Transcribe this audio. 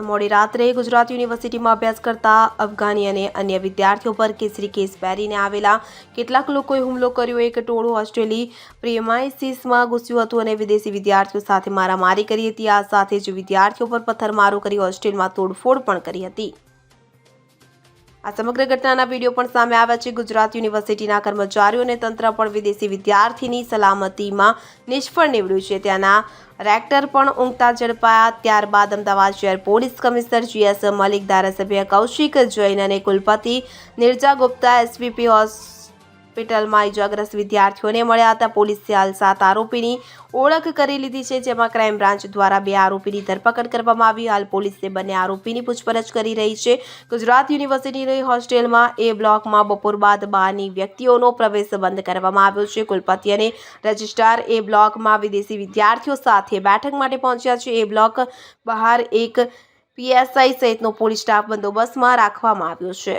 મોડી રાત્રે ગુજરાત યુનિવર્સિટીમાં અભ્યાસ કરતા અફઘાની અને અન્ય વિદ્યાર્થીઓ પર કેસરી કેસ પહેરીને આવેલા કેટલાક લોકોએ હુમલો કર્યો. એક ટોળું ઓસ્ટ્રેલી પ્રિમાઇસીસમાં ઘૂસ્યું હતું અને વિદેશી વિદ્યાર્થીઓ સાથે મારામારી કરી હતી. આ સાથે જ વિદ્યાર્થીઓ પર પથ્થરમારો કરી હોસ્ટેલમાં તોડફોડ પણ કરી હતી. આ સમગ્ર ઘટનાના વીડિયો પણ સામે આવ્યા છે. ગુજરાત યુનિવર્સિટીના કર્મચારીઓ અને તંત્ર પણ વિદેશી વિદ્યાર્થીની સલામતીમાં નિષ્ફળ નીવડ્યું છે. ત્યાંના રેક્ટર પણ ઊંઘતા ઝડપાયા. ત્યારબાદ અમદાવાદ શહેર પોલીસ કમિશનર જીએસ મલિક, ધારાસભ્ય કૌશિક જૈન અને કુલપતિ નિર્જા ગુપ્તા એસવીપી હોસ્પિટલમાં ઇજાગ્રસ્ત વિદ્યાર્થીઓને મળ્યા હતા. પોલીસે હાલ સાત આરોપીની ઓળખ કરી લીધી છે, જેમાં ક્રાઇમ બ્રાન્ચ દ્વારા બે આરોપીની ધરપકડ કરવામાં આવી. હાલ પોલીસે બંને આરોપીની પૂછપરછ કરી રહી છે. ગુજરાત યુનિવર્સિટીની હોસ્ટેલમાં એ બ્લોકમાં બપોર બાદ બહારની વ્યક્તિઓનો પ્રવેશ બંધ કરવામાં આવ્યો છે. કુલપતિ અને રજિસ્ટ્રાર એ બ્લોકમાં વિદેશી વિદ્યાર્થીઓ સાથે બેઠક માટે પહોંચ્યા છે. એ બ્લોક બહાર એક પીએસઆઈ સહિતનો પોલીસ સ્ટાફ બંદોબસ્તમાં રાખવામાં આવ્યો છે.